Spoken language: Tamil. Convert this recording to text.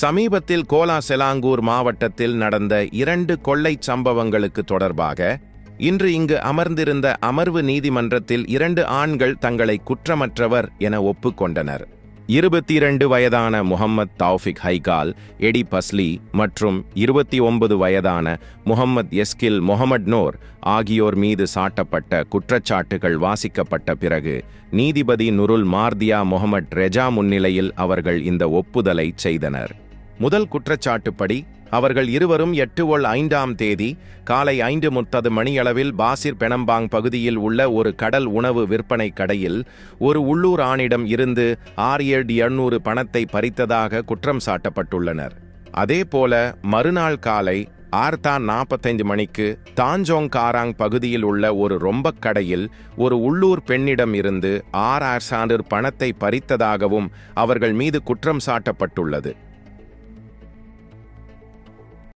சமீபத்தில் கோலா செலாங்கூர் மாவட்டத்தில் நடந்த இரண்டு கொள்ளைச் சம்பவங்களுக்கு தொடர்பாக இன்று இங்கு அமர்ந்திருந்த அமர்வு நீதிமன்றத்தில் இரண்டு ஆண்கள் தங்களை குற்றமற்றவர் என ஒப்புக்கொண்டனர். இருபத்தி இரண்டு வயதான Muhammad Taufiq Haikal Edi Fazli மற்றும் இருபத்தி ஒன்பது வயதான முகம்மது எஸ்கில் முகமட் நோர் ஆகியோர் மீது சாட்டப்பட்ட குற்றச்சாட்டுகள் வாசிக்கப்பட்ட பிறகு நீதிபதி நுருல் மார்தியா முகமட் ரெஜா முன்னிலையில் அவர்கள் இந்த ஒப்புதலை செய்தனர். முதல் குற்றச்சாட்டுப்படி அவர்கள் இருவரும் எட்டு ஒல் ஐந்தாம் தேதி காலை ஐந்து முப்பது மணியளவில் பாசிர் பெனம்பாங் பகுதியில் உள்ள ஒரு கடல் உணவு விற்பனை கடையில் ஒரு உள்ளூர் ஆணிடம் இருந்து ஆறு ஏழு எண்ணூறு பணத்தை பறித்ததாக குற்றம் சாட்டப்பட்டுள்ளனர். அதேபோல மறுநாள் காலை ஆர்தான் நாற்பத்தைந்து மணிக்கு தாஞ்சோங் காராங் பகுதியில் உள்ள ஒரு ரொம்பக் கடையில் ஒரு உள்ளூர் பெண்ணிடம் இருந்து ஆர் ஆர் சாண்டர் பணத்தை பறித்ததாகவும் அவர்கள் மீது குற்றம் சாட்டப்பட்டுள்ளது.